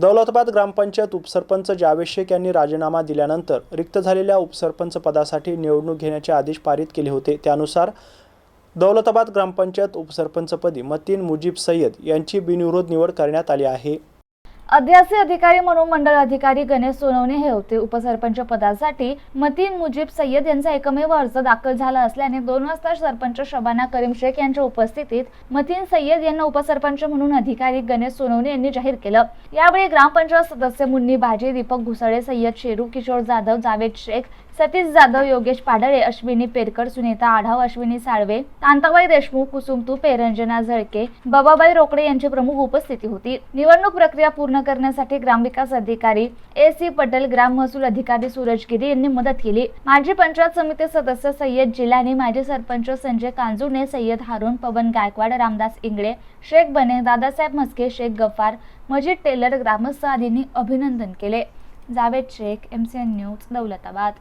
दौलताबाद ग्रामपंचायत उपसरपंच जावेद शेख यांनी राजीनामा दिल्यानंतर रिक्त झालेल्या उपसरपंच पदासाठी निवडणूक घेण्याचे आदेश पारित केले होते. त्यानुसार दौलताबाद ग्रामपंचायत उपसरपंचपदी मतीन मुजीब सय्यद यांची बिनविरोध निवड करण्यात आली आहे. अध्यासी अधिकारी म्हणून मंडळ अधिकारी गणेश सोनवणे हे होते. उपसरपंच पदासाठी मतीन मुजीब सय्यद यांचा एकमेव अर्ज दाखल झाला असल्याने दोन वाजता सरपंच शबाना करीम शेख यांच्या उपस्थितीत मतीन सय्यद यांना उपसरपंच म्हणून अधिकारी गणेश सोनवणे यांनी जाहीर केलं. यावेळी ग्रामपंचायत सदस्य मुन्नी बाजी दीपक घुसळे सय्यद शेरू किशोर जाधव जावेद शेख सतीश जाधव योगेश पाडळे अश्विनी पेरकर सुनीता आढाव अश्विनी साळवे कांताबाई देशमुख कुसुम तुपे रंजना झळके बाबाबाई रोकडे यांची प्रमुख उपस्थिती होती. निवडणूक प्रक्रिया पूर्ण करण्यासाठी ग्रामविकास अधिकारी ए सी पटेल ग्राम महसूल अधिकारी सूरज गिरी यांनी मदत केली. माजी पंचायत समिती सदस्य सय्यद जिलानी माजी सरपंच संजय कांजुणे सय्यद हारून पवन गायकवाड रामदास इंगळे शेख बने दादासाहेब मस्के शेख गफार मजीद टेलर ग्रामस्थ आदींनी अभिनंदन केले. Javed Shaikh M C N news Daulatabad.